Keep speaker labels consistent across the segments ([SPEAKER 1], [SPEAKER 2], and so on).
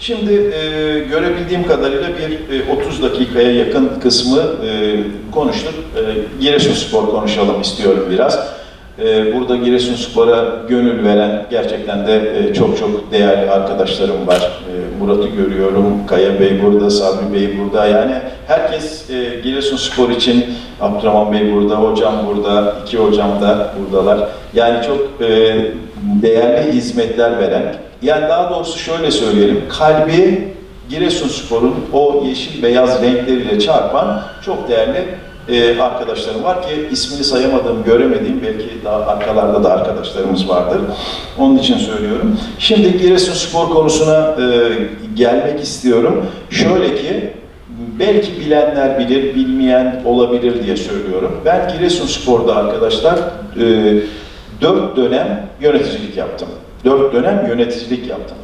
[SPEAKER 1] Şimdi e, görebildiğim kadarıyla bir e, 30 dakikaya yakın kısmı e, konuştuk. E, Giresunspor konuşalım istiyorum biraz. E, burada Giresunspor'a gönül veren gerçekten de e, çok çok değerli arkadaşlarım var. E, Murat'ı görüyorum, Kaya Bey burada, Sabri Bey burada. Yani herkes e, Giresunspor için Abdurrahman Bey burada, hocam burada, iki hocam da buradalar. Yani çok e, değerli hizmetler veren, yani daha doğrusu şöyle söyleyelim, kalbi Giresunspor'un o yeşil beyaz renkleriyle çarpan çok değerli e, arkadaşlarım var ki ismini sayamadığım, göremediğim belki daha arkalarda da arkadaşlarımız vardır. Onun için söylüyorum. Şimdi Giresunspor konusuna e, gelmek istiyorum. Şöyle ki belki bilenler bilir, bilmeyen olabilir diye söylüyorum. Ben Giresunspor'da arkadaşlar e, dört dönem yöneticilik yaptım. Dört dönem yöneticilik yaptım.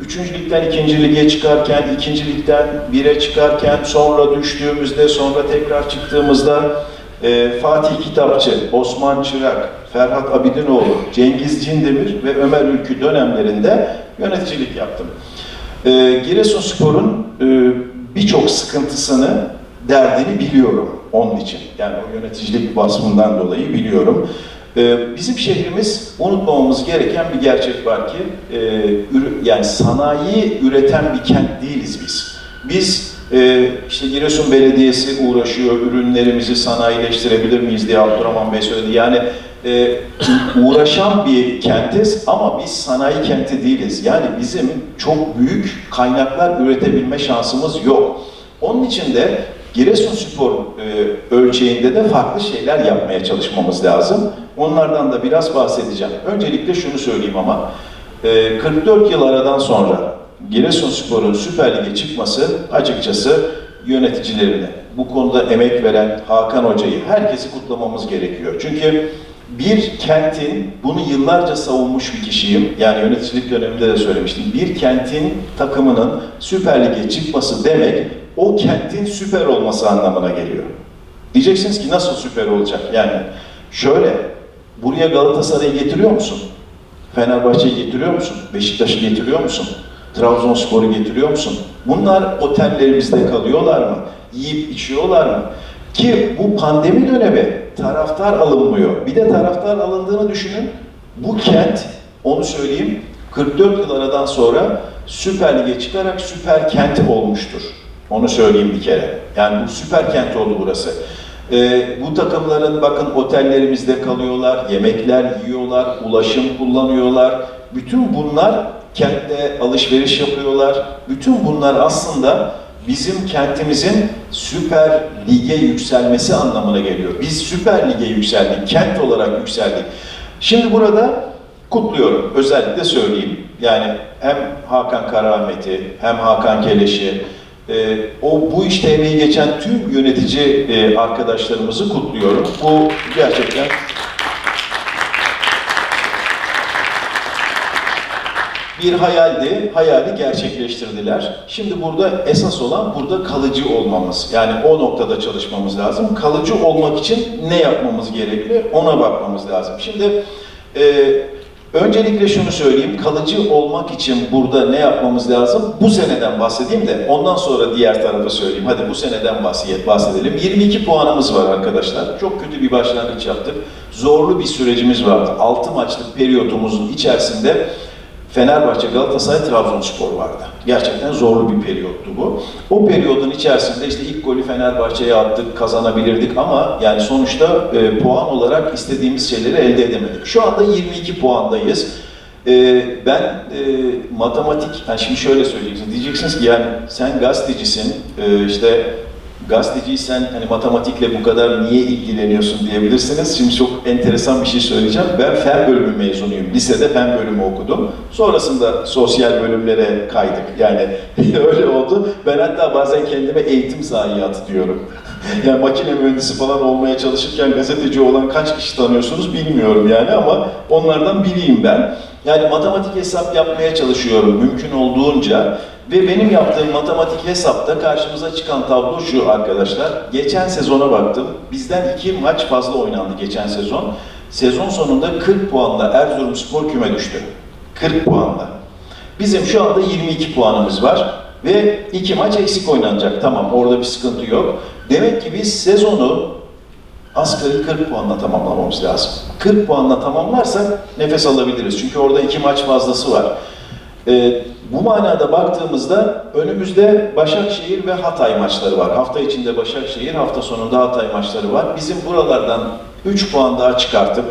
[SPEAKER 1] Üçüncü ligden ikinci lige çıkarken, ikinci ligden bire çıkarken, sonra düştüğümüzde, sonra tekrar çıktığımızda e, Fatih Kitapçı, Osman Çırak, Ferhat Abidinoğlu, Cengiz Cindemir ve Ömer Ülkü dönemlerinde yöneticilik yaptım. E, Giresunspor'un e, birçok sıkıntısını, derdini biliyorum onun için. Yani o yöneticilik vasfından dolayı biliyorum. Ee, Bizim şehrimiz unutmamamız gereken bir gerçek var ki, e, yani sanayi üreten bir kent değiliz biz. Biz e, işte Giresun Belediyesi uğraşıyor, ürünlerimizi sanayileştirebilir miyiz diye Abdurrahman Bey söyledi. Yani e, uğraşan bir kentiz ama biz sanayi kenti değiliz. Yani bizim çok büyük kaynaklar üretebilme şansımız yok. Onun için de Giresunspor e, ölçeğinde de farklı şeyler yapmaya çalışmamız lazım. Onlardan da biraz bahsedeceğim. Öncelikle şunu söyleyeyim ama, e, 44 yıl aradan sonra Giresunspor'un Süper Lig'e çıkması açıkçası yöneticilerini, bu konuda emek veren Hakan Hoca'yı, herkesi kutlamamız gerekiyor. Çünkü bir kentin, bunu yıllarca savunmuş bir kişiyim, yani yöneticilik döneminde de söylemiştim, bir kentin takımının Süper Lig'e çıkması demek, o kentin süper olması anlamına geliyor. Diyeceksiniz ki nasıl süper olacak? Yani şöyle, buraya Galatasaray'ı getiriyor musun? Fenerbahçe'yi getiriyor musun? Beşiktaş'ı getiriyor musun? Trabzonspor'u getiriyor musun? Bunlar otellerimizde kalıyorlar mı? Yiyip içiyorlar mı? Ki bu pandemi dönemi taraftar alınmıyor. Bir de taraftar alındığını düşünün. Bu kent, onu söyleyeyim, 44 yıl aradan sonra Süper Lig'e çıkarak süper kent olmuştur. Onu söyleyeyim bir kere. Yani bu süper kent oldu burası. Ee, bu takımların bakın otellerimizde kalıyorlar, yemekler yiyorlar, ulaşım kullanıyorlar. Bütün bunlar kentte alışveriş yapıyorlar. Bütün bunlar aslında bizim kentimizin Süper Lig'e yükselmesi anlamına geliyor. Biz Süper Lig'e yükseldik, kent olarak yükseldik. Şimdi burada kutluyorum, özellikle söyleyeyim. Yani hem Hakan Karamet'i, hem Hakan Keleş'i, e, o bu işte emeği geçen tüm yönetici e, arkadaşlarımızı kutluyorum. Bu gerçekten bir hayaldi, hayali gerçekleştirdiler. Şimdi burada esas olan burada kalıcı olmamız. Yani o noktada çalışmamız lazım. Kalıcı olmak için ne yapmamız gerekli ona bakmamız lazım. Şimdi e, öncelikle şunu söyleyeyim, kalıcı olmak için burada ne yapmamız lazım? Bu seneden bahsedeyim de ondan sonra diğer tarafı söyleyeyim. Hadi bu seneden bahsed- bahsedelim. 22 puanımız var arkadaşlar. Çok kötü bir başlangıç yaptık. Zorlu bir sürecimiz vardı. 6 maçlık periyotumuzun içerisinde Fenerbahçe, Galatasaray, Trabzonspor vardı. Gerçekten zorlu bir periyottu bu. O periyodun içerisinde işte ilk golü Fenerbahçe'ye attık, kazanabilirdik ama yani sonuçta e, puan olarak istediğimiz şeyleri elde edemedik. Şu anda 22 puandayız. E, ben e, matematik, yani şimdi şöyle söyleyeceksiniz, diyeceksiniz ki yani sen gazetecisin, e, işte gazeteciysen hani matematikle bu kadar niye ilgileniyorsun diyebilirsiniz. Şimdi çok enteresan bir şey söyleyeceğim. Ben fen bölümü mezunuyum. Lisede fen bölümü okudum. Sonrasında sosyal bölümlere kaydık. Yani öyle oldu. Ben hatta bazen kendime eğitim zayiatı diyorum. yani makine mühendisi falan olmaya çalışırken gazeteci olan kaç kişi tanıyorsunuz bilmiyorum yani ama onlardan biriyim ben. Yani matematik hesap yapmaya çalışıyorum mümkün olduğunca ve benim yaptığım matematik hesapta karşımıza çıkan tablo şu arkadaşlar. Geçen sezona baktım. Bizden iki maç fazla oynandı geçen sezon. Sezon sonunda 40 puanla Erzurumspor küme düştü. 40 puanla. Bizim şu anda 22 puanımız var ve iki maç eksik oynanacak. Tamam orada bir sıkıntı yok. Demek ki biz sezonu asgari 40 puanla tamamlamamız lazım. 40 puanla tamamlarsak nefes alabiliriz. Çünkü orada iki maç fazlası var. Ee, bu manada baktığımızda önümüzde Başakşehir ve Hatay maçları var. Hafta içinde Başakşehir, hafta sonunda Hatay maçları var. Bizim buralardan 3 puan daha çıkartıp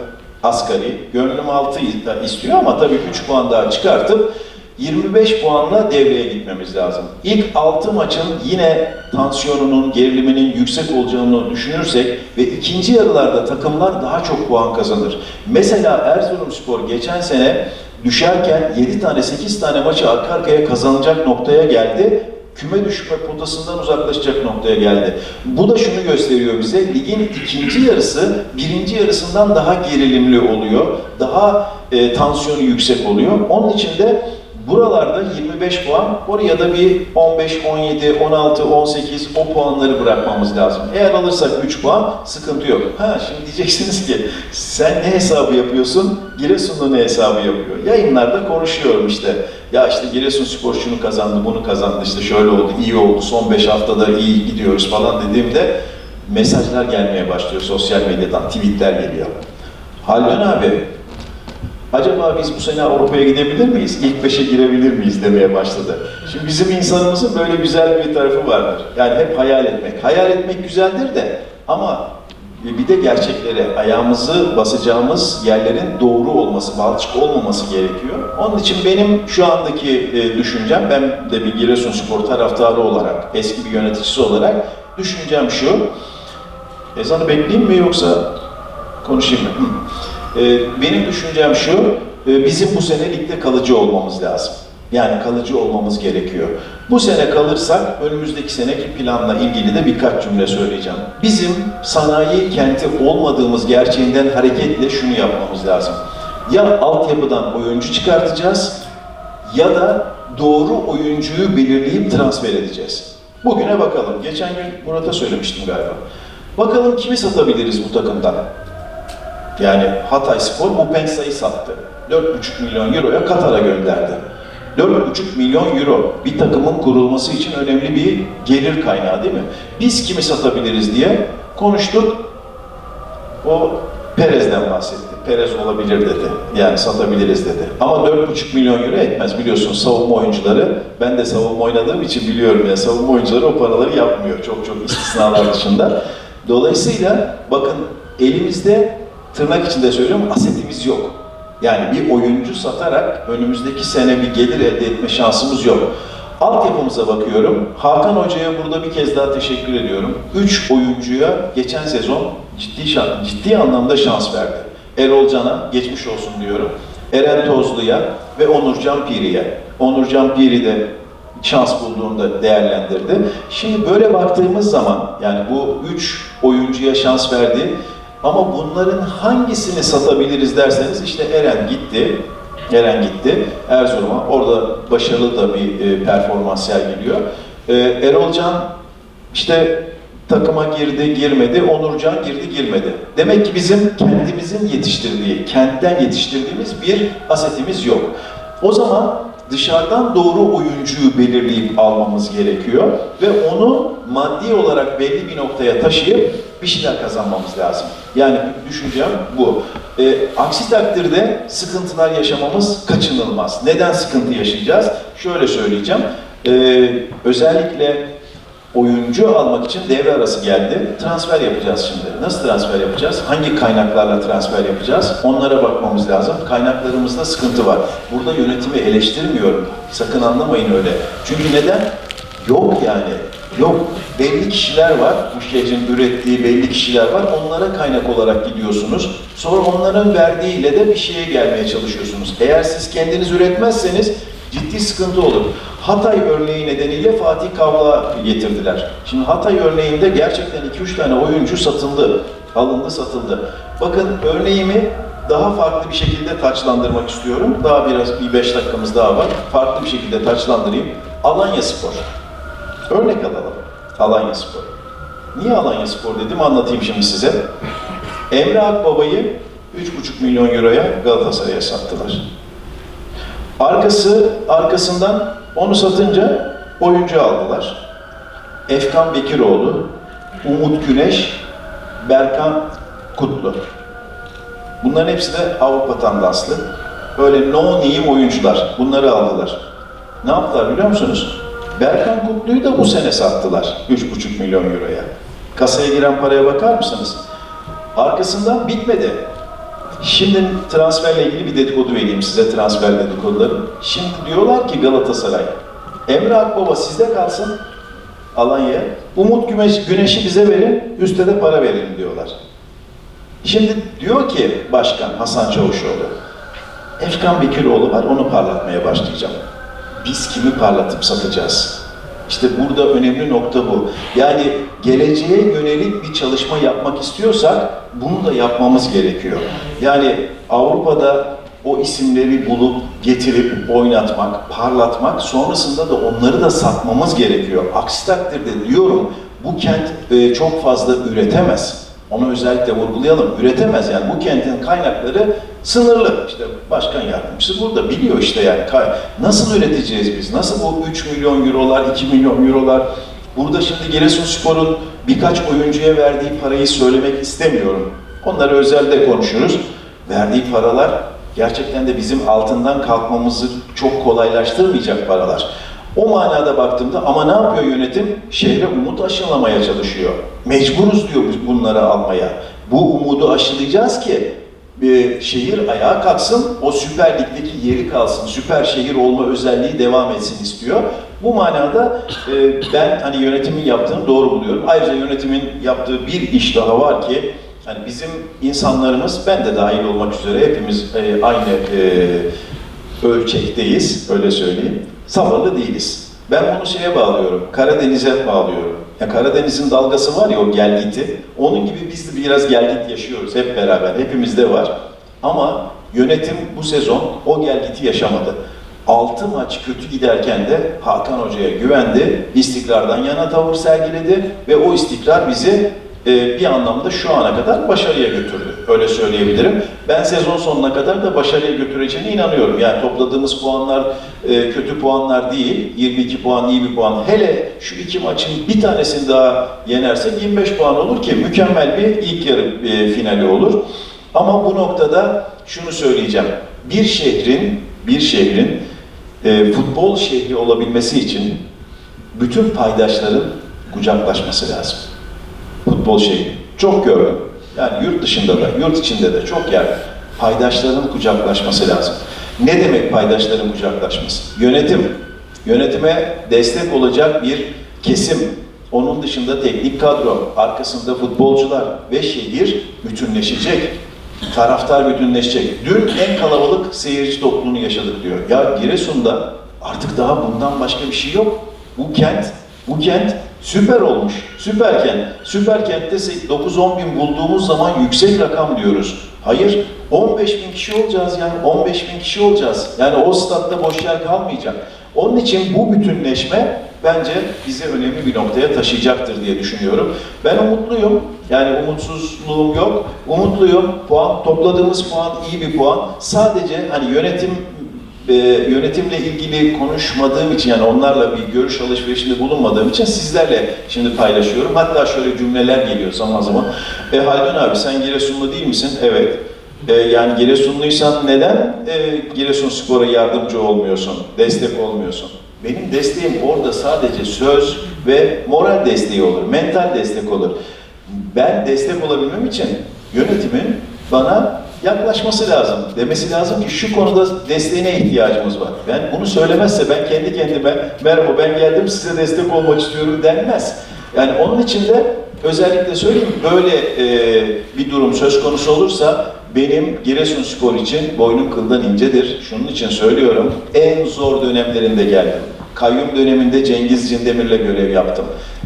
[SPEAKER 1] asgari, gönlüm 6 istiyor ama tabii 3 puan daha çıkartıp 25 puanla devreye gitmemiz lazım. İlk 6 maçın yine tansiyonunun, geriliminin yüksek olacağını düşünürsek ve ikinci yarılarda takımlar daha çok puan kazanır. Mesela Erzurumspor geçen sene düşerken 7 tane 8 tane maçı arka arkaya kazanacak noktaya geldi. Küme düşme potasından uzaklaşacak noktaya geldi. Bu da şunu gösteriyor bize, ligin ikinci yarısı birinci yarısından daha gerilimli oluyor, daha e, tansiyonu yüksek oluyor. Onun için de buralarda 25 puan, oraya da bir 15, 17, 16, 18 o puanları bırakmamız lazım. Eğer alırsak 3 puan sıkıntı yok. Ha şimdi diyeceksiniz ki sen ne hesabı yapıyorsun? Giresun'da ne hesabı yapıyor? Yayınlarda konuşuyorum işte. Ya işte Giresunspor şunu kazandı, bunu kazandı, işte şöyle oldu, iyi oldu, son 5 haftada iyi gidiyoruz falan dediğimde mesajlar gelmeye başlıyor sosyal medyadan, tweetler geliyor. Haldun abi, acaba biz bu sene Avrupa'ya gidebilir miyiz? İlk beşe girebilir miyiz demeye başladı. Şimdi bizim insanımızın böyle güzel bir tarafı vardır. Yani hep hayal etmek. Hayal etmek güzeldir de ama bir de gerçeklere, ayağımızı basacağımız yerlerin doğru olması, balçık olmaması gerekiyor. Onun için benim şu andaki e, düşüncem, ben de bir Giresunspor taraftarı olarak, eski bir yöneticisi olarak düşüncem şu. Ezanı bekleyeyim mi yoksa konuşayım mı? Ee, benim düşüncem şu, e, bizim bu sene ligde kalıcı olmamız lazım. Yani kalıcı olmamız gerekiyor. Bu sene kalırsak önümüzdeki seneki planla ilgili de birkaç cümle söyleyeceğim. Bizim sanayi kenti olmadığımız gerçeğinden hareketle şunu yapmamız lazım. Ya altyapıdan oyuncu çıkartacağız ya da doğru oyuncuyu belirleyip transfer edeceğiz. Bugüne bakalım. Geçen gün Murat'a söylemiştim galiba. Bakalım kimi satabiliriz bu takımdan? Yani Hatay Spor bu Pensa'yı sattı. 4,5 milyon euroya Katar'a gönderdi. 4,5 milyon euro bir takımın kurulması için önemli bir gelir kaynağı değil mi? Biz kimi satabiliriz diye konuştuk. O Perez'den bahsetti. Perez olabilir dedi. Yani satabiliriz dedi. Ama 4,5 milyon euro etmez biliyorsun savunma oyuncuları. Ben de savunma oynadığım için biliyorum ya savunma oyuncuları o paraları yapmıyor. Çok çok istisnalar dışında. Dolayısıyla bakın elimizde tırnak içinde söylüyorum asetimiz yok. Yani bir oyuncu satarak önümüzdeki sene bir gelir elde etme şansımız yok. Altyapımıza bakıyorum. Hakan Hoca'ya burada bir kez daha teşekkür ediyorum. Üç oyuncuya geçen sezon ciddi şans, ciddi anlamda şans verdi. Erol Can'a geçmiş olsun diyorum. Eren Tozlu'ya ve Onurcan Piri'ye. Onurcan Piri de şans bulduğunda değerlendirdi. Şimdi böyle baktığımız zaman yani bu üç oyuncuya şans verdi. Ama bunların hangisini satabiliriz derseniz işte Eren gitti. Eren gitti Erzurum'a. Orada başarılı da bir e, performans sergiliyor. E, Erolcan işte takıma girdi, girmedi. Onurcan girdi, girmedi. Demek ki bizim kendimizin yetiştirdiği, kentten yetiştirdiğimiz bir asetimiz yok. O zaman dışarıdan doğru oyuncuyu belirleyip almamız gerekiyor ve onu maddi olarak belli bir noktaya taşıyıp bir şeyler kazanmamız lazım. Yani düşüncem bu. E, aksi takdirde sıkıntılar yaşamamız kaçınılmaz. Neden sıkıntı yaşayacağız? Şöyle söyleyeceğim. E, özellikle oyuncu almak için devre arası geldi. Transfer yapacağız şimdi. Nasıl transfer yapacağız? Hangi kaynaklarla transfer yapacağız? Onlara bakmamız lazım. Kaynaklarımızda sıkıntı var. Burada yönetimi eleştirmiyorum. Sakın anlamayın öyle. Çünkü neden? Yok yani. Yok. Belli kişiler var. Bu şehrin ürettiği belli kişiler var. Onlara kaynak olarak gidiyorsunuz. Sonra onların verdiğiyle de bir şeye gelmeye çalışıyorsunuz. Eğer siz kendiniz üretmezseniz ciddi sıkıntı olur. Hatay örneği nedeniyle Fatih Kavla getirdiler. Şimdi Hatay örneğinde gerçekten 2-3 tane oyuncu satıldı. Alındı, satıldı. Bakın örneğimi daha farklı bir şekilde taçlandırmak istiyorum. Daha biraz bir 5 dakikamız daha var. Farklı bir şekilde taçlandırayım. Alanya Spor. Örnek alalım. Alanya Spor. Niye Alanya Spor dedim anlatayım şimdi size. Emre Akbaba'yı 3,5 milyon euroya Galatasaray'a sattılar. Arkası arkasından onu satınca oyuncu aldılar. Efkan Bekiroğlu, Umut Güneş, Berkan Kutlu. Bunların hepsi de Avrupa tandanslı. Böyle no name oyuncular. Bunları aldılar. Ne yaptılar biliyor musunuz? Berkan Kutlu'yu da bu sene sattılar. 3,5 milyon euroya. Kasaya giren paraya bakar mısınız? Arkasından bitmedi. Şimdi transferle ilgili bir dedikodu vereyim size transfer dedikoduları. Şimdi diyorlar ki Galatasaray, Emre Akbaba sizde kalsın Alanya'ya. Umut Güneş, Güneş'i bize verin, üstte de para verin diyorlar. Şimdi diyor ki başkan Hasan Çavuşoğlu, Efkan Bekiroğlu var, onu parlatmaya başlayacağım. Biz kimi parlatıp satacağız? İşte burada önemli nokta bu. Yani geleceğe yönelik bir çalışma yapmak istiyorsak bunu da yapmamız gerekiyor. Yani Avrupa'da o isimleri bulup getirip oynatmak, parlatmak, sonrasında da onları da satmamız gerekiyor. Aksi takdirde diyorum bu kent e, çok fazla üretemez. Onu özellikle vurgulayalım. Üretemez yani bu kentin kaynakları sınırlı. İşte başkan yardımcısı burada biliyor işte yani nasıl üreteceğiz biz? Nasıl bu 3 milyon eurolar, 2 milyon eurolar? Burada şimdi Giresunspor'un birkaç oyuncuya verdiği parayı söylemek istemiyorum. Onları özelde konuşuruz. Verdiği paralar gerçekten de bizim altından kalkmamızı çok kolaylaştırmayacak paralar. O manada baktığımda ama ne yapıyor yönetim? Şehre umut aşılamaya çalışıyor. Mecburuz diyor biz bunları almaya. Bu umudu aşılayacağız ki bir şehir ayağa kalksın, o Süper Lig'deki yeri kalsın, süper şehir olma özelliği devam etsin istiyor. Bu manada e, ben hani yönetimin yaptığını doğru buluyorum. Ayrıca yönetimin yaptığı bir iş daha var ki, hani bizim insanlarımız, ben de dahil olmak üzere hepimiz e, aynı e, ölçekteyiz, öyle söyleyeyim. Sabırlı değiliz. Ben bunu şeye bağlıyorum, Karadeniz'e bağlıyorum. Ya Karadeniz'in dalgası var ya o gelgiti, onun gibi biz de biraz gelgit yaşıyoruz hep beraber, hepimizde var. Ama yönetim bu sezon o gelgiti yaşamadı. 6 maç kötü giderken de Hakan Hoca'ya güvendi, istikrardan yana tavır sergiledi ve o istikrar bizi bir anlamda şu ana kadar başarıya götürdü. Öyle söyleyebilirim. Ben sezon sonuna kadar da başarıya götüreceğine inanıyorum. Yani topladığımız puanlar e, kötü puanlar değil. 22 puan iyi bir puan. Hele şu iki maçın bir tanesini daha yenersek 25 puan olur ki mükemmel bir ilk yarı e, finali olur. Ama bu noktada şunu söyleyeceğim. Bir şehrin bir şehrin e, futbol şehri olabilmesi için bütün paydaşların kucaklaşması lazım futbol şeyi. Çok gördüm. Yani yurt dışında da, yurt içinde de çok yer. Paydaşların kucaklaşması lazım. Ne demek paydaşların kucaklaşması? Yönetim. Yönetime destek olacak bir kesim. Onun dışında teknik kadro, arkasında futbolcular ve şehir bütünleşecek. Taraftar bütünleşecek. Dün en kalabalık seyirci topluluğunu yaşadık diyor. Ya Giresun'da artık daha bundan başka bir şey yok. Bu kent, bu kent süper olmuş. Süper kent. Süper kentte 9-10 bin bulduğumuz zaman yüksek rakam diyoruz. Hayır, 15 bin kişi olacağız yani 15 bin kişi olacağız. Yani o statta boş yer kalmayacak. Onun için bu bütünleşme bence bizi önemli bir noktaya taşıyacaktır diye düşünüyorum. Ben umutluyum. Yani umutsuzluğum yok. Umutluyum. Puan topladığımız puan iyi bir puan. Sadece hani yönetim e, yönetimle ilgili konuşmadığım için yani onlarla bir görüş alışverişinde bulunmadığım için sizlerle şimdi paylaşıyorum. Hatta şöyle cümleler geliyor zaman zaman. E, Haldun abi sen Giresunlu değil misin? Evet. E, yani Giresunluysan neden e, Giresunspor'a yardımcı olmuyorsun, destek olmuyorsun? Benim desteğim orada sadece söz ve moral desteği olur, mental destek olur. Ben destek olabilmem için yönetimin bana yaklaşması lazım. Demesi lazım ki şu konuda desteğine ihtiyacımız var. Ben bunu söylemezse ben kendi kendime merhaba ben geldim size destek olmak istiyorum denmez. Yani onun için de özellikle söyleyeyim böyle e, bir durum söz konusu olursa benim Giresunspor için boynum kıldan incedir. Şunun için söylüyorum. En zor dönemlerinde geldim. Kayyum döneminde Cengiz Cindemir'le görev yaptım.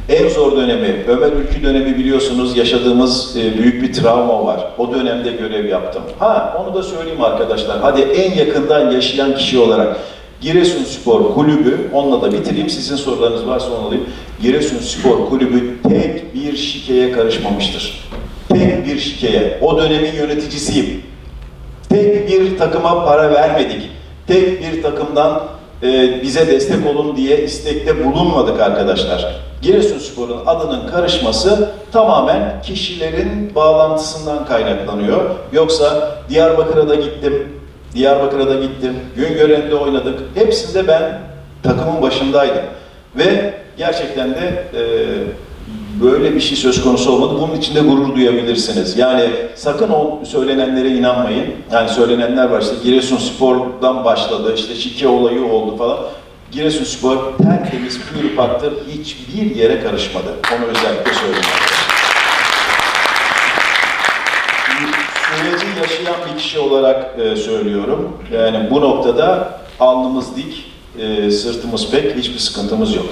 [SPEAKER 1] En zor dönemi, Ömer Ülkü dönemi biliyorsunuz yaşadığımız e, büyük bir travma var. O dönemde görev yaptım. Ha onu da söyleyeyim arkadaşlar. Hadi en yakından yaşayan kişi olarak Giresunspor Kulübü, onunla da bitireyim. Sizin sorularınız varsa onu alayım. Giresunspor Kulübü tek bir şikeye karışmamıştır. Tek bir şikeye. O dönemin yöneticisiyim. Tek bir takıma para vermedik. Tek bir takımdan e, bize destek olun diye istekte bulunmadık arkadaşlar. Giresunspor'un adının karışması tamamen kişilerin bağlantısından kaynaklanıyor. Yoksa Diyarbakır'a da gittim, Diyarbakır'a da gittim, Güngören'de oynadık. Hepsinde ben takımın başındaydım. Ve gerçekten de e, böyle bir şey söz konusu olmadı. Bunun için de gurur duyabilirsiniz. Yani sakın o söylenenlere inanmayın. Yani söylenenler var işte Giresunspor'dan başladı, işte şike olayı oldu falan. Giresunspor tertemiz, pür paktır, hiçbir yere karışmadı. Onu özellikle söyleyeyim. Süreci yaşayan bir kişi olarak e, söylüyorum. Yani bu noktada alnımız dik, e, sırtımız pek, hiçbir sıkıntımız yok.